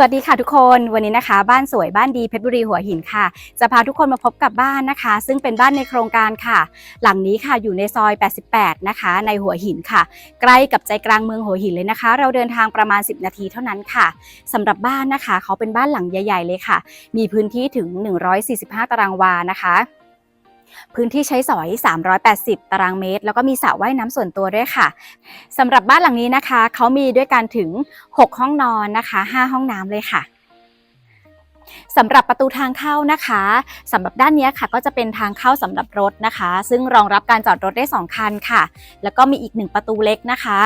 วัสดีค่ะทุกคนวันนี้นะคะ บ้านสวยบ้านดีเพชรบุรีหัวหินค่ะ จะพาทุกคนมาพบกับบ้านนะคะ ซึ่งเป็นบ้านในโครงการค่ะ หลังนี้ค่ะอยู่ในซอย 88 นะคะ ในหัวหินค่ะ ใกล้กับใจกลางเมืองหัวหินเลยนะคะ เราเดินทางประมาณ 10 นาทีเท่านั้นค่ะสำหรับบ้านนะคะ เขาเป็นบ้านหลังใหญ่ ๆ เลยค่ะ มีพื้นที่ถึง 145 ตารางวานะคะ พื้นที่ใช้สอย 380 ตารางเมตร แล้วก็มีสระว่ายน้ำส่วนตัวด้วยค่ะสำหรับบ้านหลังนี้นะคะ เขามีด้วยกันถึง 6 ห้องนอนนะคะ 5 ห้องน้ำเลยค่ะสำหรับประตูทางเข้านะคะสำหรับด้านนี้ค่ะ ก็จะเป็นทางเข้าสำหรับรถนะคะ ซึ่งรองรับการจอดรถได้ 2 คันค่ะ แล้วก็มีอีกหนึ่งประตูเล็กนะคะ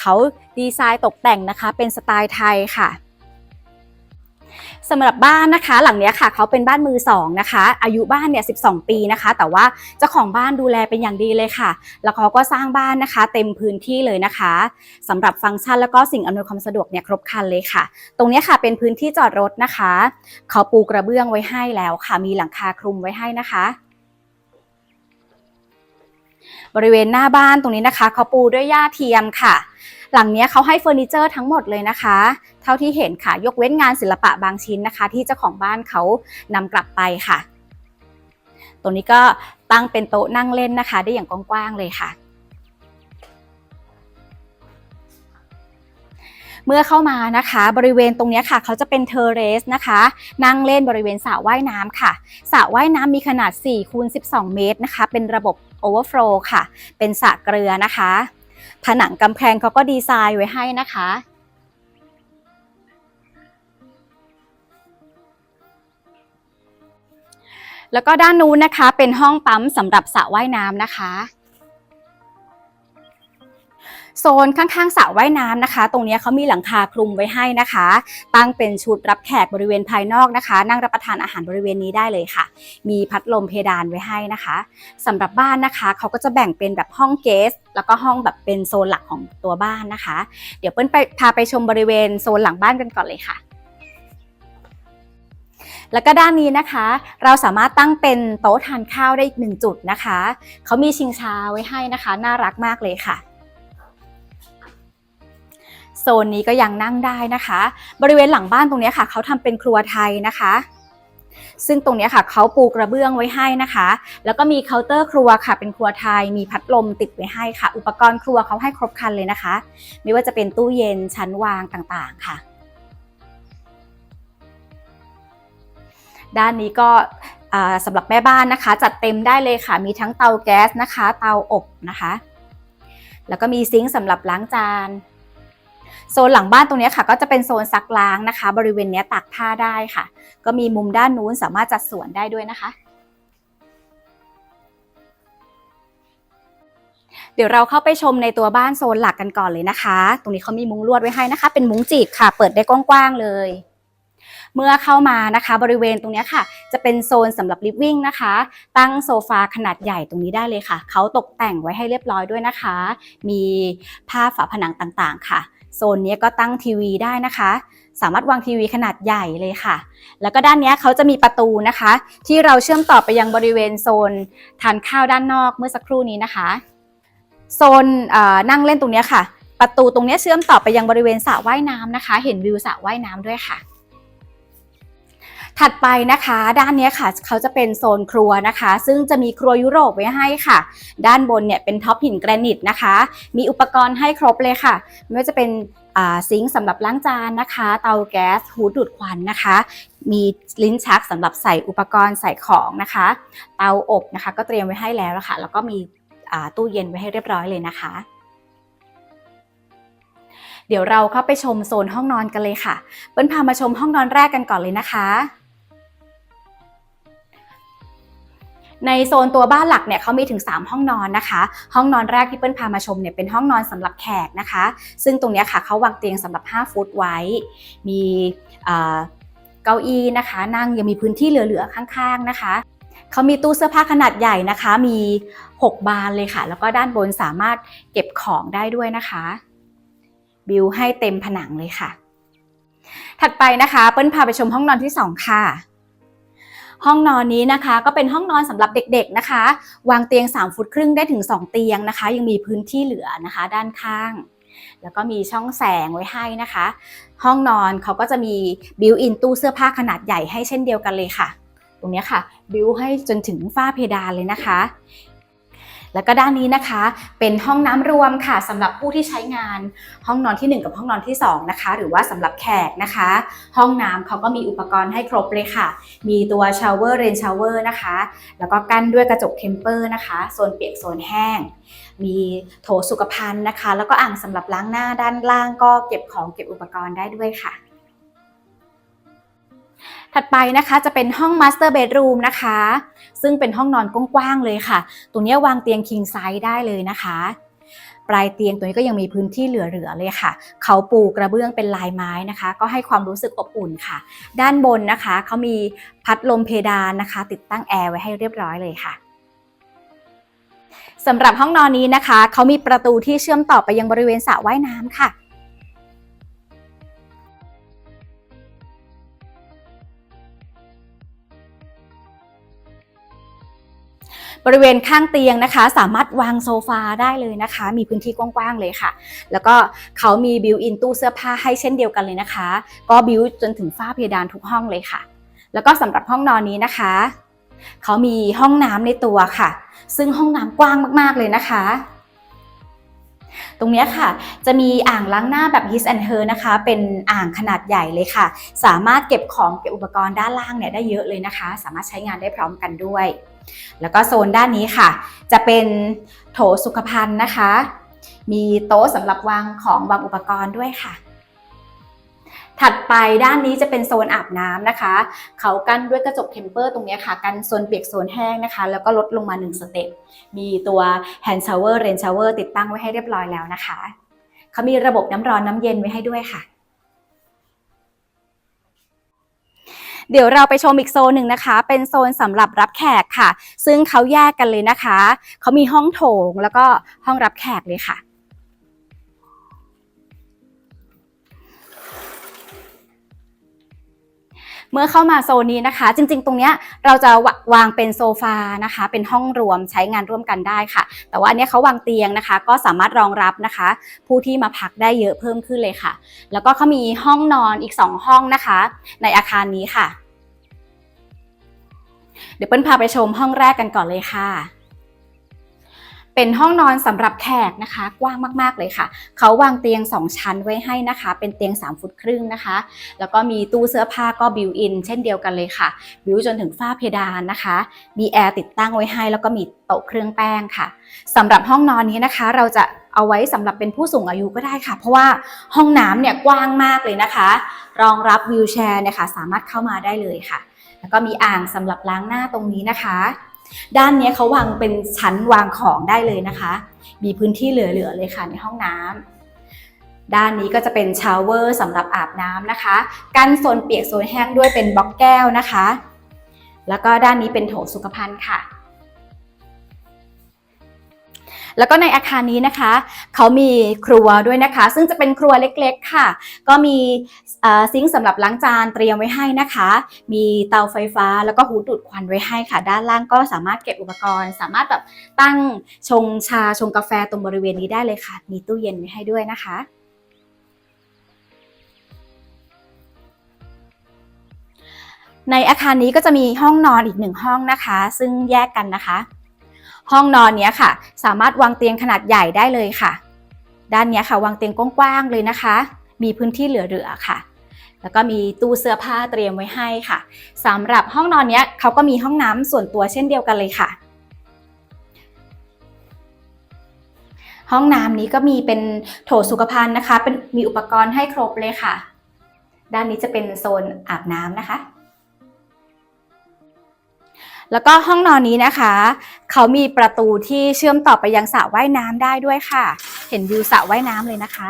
เขาดีไซน์ตกแต่งนะคะ เป็นสไตล์ไทยค่ะ สำหรับบ้านนะคะ หลังนี้ค่ะเขาเป็นบ้านมือสองนะคะ อายุบ้านเนี่ย 12 ปีนะคะ แต่ว่าเจ้าของบ้านดูแลเป็นอย่างดีเลยค่ะ แล้วเขาก็สร้างบ้านนะคะ เต็มพื้นที่เลยนะคะสำหรับฟังก์ชันแล้วก็สิ่งอำนวยความสะดวกเนี่ยครบครันเลยค่ะ ตรงนี้ค่ะเป็นพื้นที่จอดรถนะคะ เขาปูกระเบื้องไว้ให้แล้วค่ะ มีหลังคาคลุมไว้ให้นะคะบริเวณหน้าบ้านตรงนี้นะคะเขาปูด้วยหญ้าเทียมค่ะ หลังนี้เขาให้เฟอร์นิเจอร์ทั้งหมดเลยนะคะ เท่าที่เห็นค่ะ ยกเว้นงานศิลปะบางชิ้นนะคะ ที่เจ้าของบ้านเขานำกลับไปค่ะ ตรงนี้ก็ตั้งเป็นโต๊ะนั่งเล่นนะคะ ได้อย่างกว้างๆเลยค่ะเมื่อเข้ามานะคะ บริเวณตรงนี้ค่ะ เขาจะเป็นเทอเรสนะคะ นั่งเล่นบริเวณสระว่ายน้ำค่ะสระว่ายน้ำมีขนาด4คูณ12 เมตรนะคะ เป็นระบบ Overflow ค่ะ เป็นสระเกลือนะคะ ผนังกำแพงเขาก็ดีไซน์ไว้ให้นะคะ แล้วก็ด้านนู้นนะคะเป็นห้องปั๊มสำหรับสระว่ายน้ำนะคะโซนข้างๆสระว่ายน้ำนะคะ ตรงนี้เขามีหลังคาคลุมไว้ให้นะคะ ตั้งเป็นชุดรับแขกบริเวณภายนอกนะคะ นั่งรับประทานอาหารบริเวณนี้ได้เลยค่ะ มีพัดลมเพดานไว้ให้นะคะสำหรับบ้านนะคะเขาก็จะแบ่งเป็นแบบห้องเกส แล้วก็ห้องแบบเป็นโซนหลักของตัวบ้านนะคะ เดี๋ยวเปิ้ลไปพาไปชมบริเวณโซนหลังบ้านกันก่อนเลยค่ะ แล้วก็ด้านนี้นะคะ เราสามารถตั้งเป็นโต๊ะทานข้าวได้อีกหนึ่งจุดนะคะเขามีชิงช้าไว้ให้นะคะ น่ารักมากเลยค่ะโซนนี้ก็ยังนั่งได้นะคะ บริเวณหลังบ้านตรงนี้ค่ะเขาทำเป็นครัวไทยนะคะ ซึ่งตรงนี้ค่ะเขาปูกระเบื้องไว้ให้นะคะ แล้วก็มีเคาน์เตอร์ครัวค่ะ เป็นครัวไทย มีพัดลมติดไว้ให้ค่ะ อุปกรณ์ครัวเขาให้ครบครันเลยนะคะ ไม่ว่าจะเป็นตู้เย็นชั้นวางต่างๆค่ะ ด้านนี้ก็สำหรับแม่บ้านนะคะ จัดเต็มได้เลยค่ะ มีทั้งเตาแก๊สนะคะ เตาอบนะคะ แล้วก็มีซิงค์สำหรับล้างจานโซนหลังบ้านตรงนี้ค่ะ ก็จะเป็นโซนซักล้างนะคะ บริเวณนี้ตากผ้าได้ค่ะ ก็มีมุมด้านนู้นสามารถจัดสวนได้ด้วยนะคะ เดี๋ยวเราเข้าไปชมในตัวบ้านโซนหลักกันก่อนเลยนะคะ ตรงนี้เขามีมุ้งลวดไว้ให้นะคะ เป็นมุ้งจีบค่ะ เปิดได้กว้างๆเลย เมื่อเข้ามานะคะ บริเวณตรงนี้ค่ะ จะเป็นโซนสำหรับลิฟวิ่งนะคะ ตั้งโซฟาขนาดใหญ่ตรงนี้ได้เลยค่ะ เขาตกแต่งไว้ให้เรียบร้อยด้วยนะคะ มีผ้าฝาผนังต่างๆ ค่ะ โซนนี้ก็ตั้งทีวีได้นะคะ สามารถวางทีวีขนาดใหญ่เลยค่ะ แล้วก็ด้านนี้เขาจะมีประตูนะคะ ที่เราเชื่อมต่อไปยังบริเวณโซนทานข้าวด้านนอกเมื่อสักครู่นี้นะคะ โซนนั่งเล่นตรงนี้ค่ะประตูตรงนี้เชื่อมต่อไปยังบริเวณสระว่ายน้ำนะคะ เห็นวิวสระว่ายน้ำด้วยค่ะ ถัดไปนะคะ ด้านนี้ค่ะเขาจะเป็นโซนครัวนะคะ ซึ่งจะมีครัวยุโรปไว้ให้ค่ะ ด้านบนเนี่ยเป็นท็อปหินแกรนิตนะคะ มีอุปกรณ์ให้ครบเลยค่ะ ไม่ว่าจะเป็นซิงค์สำหรับล้างจานนะคะ เตาแก๊สหูดูดควันนะคะ มีลิ้นชักสำหรับใส่อุปกรณ์ใส่ของนะคะ เตาอบนะคะ ก็เตรียมไว้ให้แล้วละค่ะแล้วก็มีตู้เย็นไว้ให้เรียบร้อยเลยนะคะเดี๋ยวเราเข้าไปชมโซนห้องนอนกันเลยค่ะ เปิ้ลพามาชมห้องนอนแรกกันก่อนเลยนะคะ ในโซนตัวบ้านหลักเนี่ยเขามีถึง 3 ห้องนอนนะคะ ห้องนอนแรกที่เปิ้ลพามาชมเนี่ยเป็นห้องนอนสำหรับแขกนะคะ ซึ่งตรงนี้ค่ะเขาวางเตียงสำหรับ 5 ฟุตไว้ มีเอ่อเก้าอี้นะคะ นั่งยังมีพื้นที่เหลือๆข้างๆนะคะเขามีตู้เสื้อผ้าขนาดใหญ่นะคะ มี 6 บานเลยค่ะ แล้วก็ด้านบนสามารถเก็บของได้ด้วยนะคะ บิวให้เต็มผนังเลยค่ะ ถัดไปนะคะ เปิ้ลพาไปชมห้องนอนที่ 2 ค่ะ ห้องนอนนี้นะคะ ก็เป็นห้องนอนสำหรับเด็กๆนะคะ วางเตียง 3 ฟุตครึ่งได้ถึง 2 เตียงนะคะ ยังมีพื้นที่เหลือนะคะ ด้านข้าง แล้วก็มีช่องแสงไว้ให้นะคะ ห้องนอนเขาก็จะมีบิวอินตู้เสื้อผ้าขนาดใหญ่ให้เช่นเดียวกันเลยค่ะ ตรงนี้ค่ะบิวให้จนถึงฝ้าเพดานเลยนะคะ แล้วก็ด้านนี้นะคะ เป็นห้องน้ำรวมค่ะสำหรับผู้ที่ใช้งาน ห้องนอนทีหนึ่1 กับห้องนอนที่ 2 นะคะ หรือว่าสำหรับแขกนะคะ ห้องน้ำเขาก็มีอุปกรณ์ให้ครบเลยค่ะ มีตัวชาวเวอร์เรนชาวเวอร์นะคะ แล้วก็กั้นด้วยกระจกเทมเปอร์นะคะโซนเปียกโซนแห้ง มีโถสุขภัณฑ์นะคะ แล้วก็อ่างสำหรับล้างหน้าด้านล่างก็เก็บของเก็บอุปกรณ์ได้ด้วยค่ะ ถัดไปนะคะจะเป็นห้อง Master Bedroom นะคะ ซึ่งเป็นห้องนอนกว้างๆเลยค่ะ ตรงนี้วางเตียง king size ได้เลยนะคะ ปลายเตียงตัวนี้ก็ยังมีพื้นที่เหลือๆเลยค่ะ เขาปูกระเบื้องเป็นลายไม้นะคะ ก็ให้ความรู้สึกอบอุ่นค่ะ ด้านบนนะคะเขามีพัดลมเพดานนะคะ ติดตั้งแอร์ไว้ให้เรียบร้อยเลยค่ะสำหรับห้องนอนนี้นะคะเขามีประตูที่เชื่อมต่อไปยังบริเวณสระว่ายน้ำค่ะ บริเวณข้างเตียงนะคะ สามารถวางโซฟาได้เลยนะคะ มีพื้นที่กว้างๆเลยค่ะ แล้วก็เขามีบิวอินตู้เสื้อผ้าให้เช่นเดียวกันเลยนะคะ ก็บิวจนถึงฝ้าเพดานทุกห้องเลยค่ะ แล้วก็สำหรับห้องนอนนี้นะคะ เขามีห้องน้ำในตัวค่ะ ซึ่งห้องน้ำกว้างมากๆเลยนะคะตรงนี้ค่ะ จะมีอ่างล้างหน้าแบบ His and Her นะคะ เป็นอ่างขนาดใหญ่เลยค่ะ สามารถเก็บของเก็บอุปกรณ์ด้านล่างเนี่ยได้เยอะเลยนะคะ สามารถใช้งานได้พร้อมกันด้วย แล้วก็โซนด้านนี้ค่ะ จะเป็นโถสุขภัณฑ์นะคะ มีโต๊ะสำหรับวางของวางอุปกรณ์ด้วยค่ะ ถัดไปด้านนี้จะเป็นโซนอาบน้ำนะคะ เขากั้นด้วยกระจกเทมเปอร์ตรงนี้ค่ะ กันโซนเปียกโซนแห้งนะคะ แล้วก็ลดลงมา1สเต็ป มีตัวแฮนด์ชาวเวอร์เรนชาวเวอร์ติดตั้งไว้ให้เรียบร้อยแล้วนะคะ เขามีระบบน้ำร้อนน้ำเย็นไว้ให้ด้วยค่ะ เดี๋ยวเราไปชมอีกโซนหนึ่งนะคะ เป็นโซนสำหรับรับแขกค่ะ ซึ่งเขาแยกกันเลยนะคะ เขามีห้องโถงแล้วก็ห้องรับแขกเลยค่ะ มื่อเข้ามาโซนนี้นะคะ จริง ๆ ตรงเนี้ยเราจะวางเป็นโซฟานะคะ เป็นห้องรวมใช้งานร่วมกันได้ค่ะ แต่ว่าอันนี้เขาวางเตียงนะคะ ก็สามารถรองรับนะคะ ผู้ที่มาพักได้เยอะเพิ่มขึ้นเลยค่ะ แล้วก็เขามีห้องนอนอีก 2 ห้องนะคะ ในอาคารนี้ค่ะ เดี๋ยวเปิ้ลพาไปชมห้องแรกกันก่อนเลยค่ะ เป็นห้องนอนสำหรับแขกนะคะ กว้างมากๆเลยค่ะ เขาวางเตียง 2 ชั้นไว้ให้นะคะ เป็นเตียง 3 ฟุตครึ่งนะคะ แล้วก็มีตู้เสื้อผ้าก็บิวอินเช่นเดียวกันเลยค่ะ บิวจนถึงฝ้าเพดานนะคะ มีแอร์ติดตั้งไว้ให้ แล้วก็มีโต๊ะเครื่องแป้งค่ะสำหรับห้องนอนนี้นะคะ เราจะเอาไว้สำหรับเป็นผู้สูงอายุก็ได้ค่ะ เพราะว่าห้องน้ำเนี่ยกว้างมากเลยนะคะ รองรับวิวแชร์เนี่ยค่ะสามารถเข้ามาได้เลยค่ะ แล้วก็มีอ่างสำหรับล้างหน้าตรงนี้นะคะ ด้านนี้เขาวางเป็นชั้นวางของได้เลยนะคะ มีพื้นที่เหลือๆเลยค่ะในห้องน้ำด้านนี้ก็จะเป็นชาวเวอร์สำหรับอาบน้ำนะคะ กันโซนเปียกโซนแห้งด้วยเป็นบล็อกแก้วนะคะ แล้วก็ด้านนี้เป็นโถสุขภัณฑ์ค่ะ แล้วก็ในอาคารนี้นะคะ เขามีครัวด้วยนะคะ ซึ่งจะเป็นครัวเล็กๆค่ะ ก็มีซิงค์สำหรับล้างจานเตรียมไว้ให้นะคะ มีเตาไฟฟ้าแล้วก็หูดูดควันไว้ให้ค่ะ ด้านล่างก็สามารถเก็บอุปกรณ์ สามารถแบบตั้งชงชาชงกาแฟตรงบริเวณนี้ได้เลยค่ะ มีตู้เย็นไว้ให้ด้วยนะคะในอาคารนี้ก็จะมีห้องนอนอีกหนึ่งห้องนะคะ ซึ่งแยกกันนะคะ ห้องนอนเนี้ยค่ะ สามารถวางเตียงขนาดใหญ่ได้เลยค่ะ ด้านเนี้ยค่ะ วางเตียงกว้างๆเลยนะคะ มีพื้นที่เหลือๆค่ะ แล้วก็มีตู้เสื้อผ้าเตรียมไว้ให้ค่ะสำหรับห้องนอนเนี้ยเขาก็มีห้องน้ำส่วนตัวเช่นเดียวกันเลยค่ะห้องน้ำนี้ก็มีเป็นโถสุขภัณฑ์นะคะ เป็นมีอุปกรณ์ให้ครบเลยค่ะ ด้านนี้จะเป็นโซนอาบน้ำนะคะ แล้วก็ห้องนอนนี้นะคะ เขามีประตูที่เชื่อมต่อไปยังสระว่ายน้ำได้ด้วยค่ะ เห็นวิวสระว่ายน้ำเลยนะคะ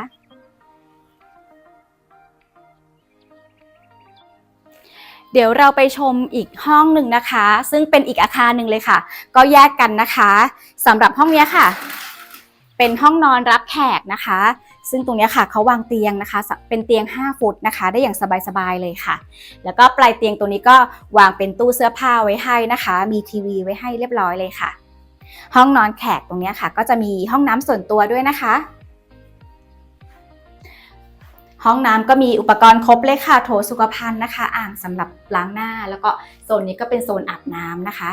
เดี๋ยวเราไปชมอีกห้องหนึ่งนะคะ ซึ่งเป็นอีกอาคารหนึ่งเลยค่ะ ก็แยกกันนะคะสำหรับห้องนี้ค่ะ เป็นห้องนอนรับแขกนะคะ ซึ่งตรงนี้ค่ะเขาวางเตียงนะคะ เป็นเตียง 5 ฟุตนะคะ ได้อย่างสบายๆเลยค่ะ แล้วก็ปลายเตียงตรงนี้ก็วางเป็นตู้เสื้อผ้าไว้ให้นะคะ มีทีวีไว้ให้เรียบร้อยเลยค่ะ ห้องนอนแขกตรงนี้ค่ะ ก็จะมีห้องน้ำส่วนตัวด้วยนะคะ ห้องน้ำก็มีอุปกรณ์ครบเลยค่ะ โถสุขภัณฑ์นะคะ อ่างสำหรับล้างหน้า แล้วก็โซนนี้ก็เป็นโซนอาบน้ำนะคะ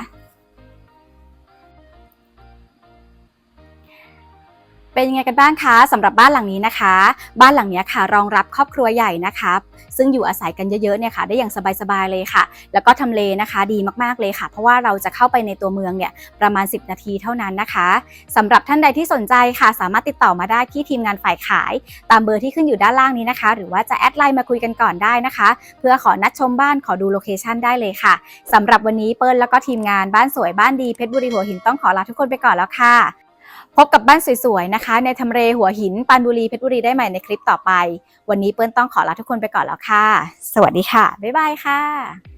เป็นยังไงกันบ้างคะสำหรับบ้านหลังนี้นะคะ บ้านหลังนี้ค่ะรองรับครอบครัวใหญ่นะคะซึ่งอยู่อาศัยกันเยอะๆเนี่ยค่ะได้อย่างสบายๆเลยค่ะ แล้วก็ทำเลนะคะดีมากๆเลยค่ะ เพราะว่าเราจะเข้าไปในตัวเมืองเนี่ยประมาณ 10 นาทีเท่านั้นนะคะสำหรับท่านใดที่สนใจค่ะ สามารถติดต่อมาได้ที่ทีมงานฝ่ายขาย ตามเบอร์ที่ขึ้นอยู่ด้านล่างนี้นะคะ หรือว่าจะแอดไลน์มาคุยกันก่อนได้นะคะ เพื่อขอนัดชมบ้านขอดูโลเคชันได้เลยค่ะสำหรับวันนี้เปิ้ลแล้วก็ทีมงานบ้านสวยบ้านดีเพชรบุรีหัวหินต้องขอลาทุกคนไปก่อนแล้วค่ะ พบกับบ้านสวยๆนะคะ ในทำเลหัวหินปานบุรีเพชรบุรีได้ใหม่ในคลิปต่อไป วันนี้เปิ้ลต้องขอลาทุกคนไปก่อนแล้วค่ะ สวัสดีค่ะ บ๊ายบายค่ะ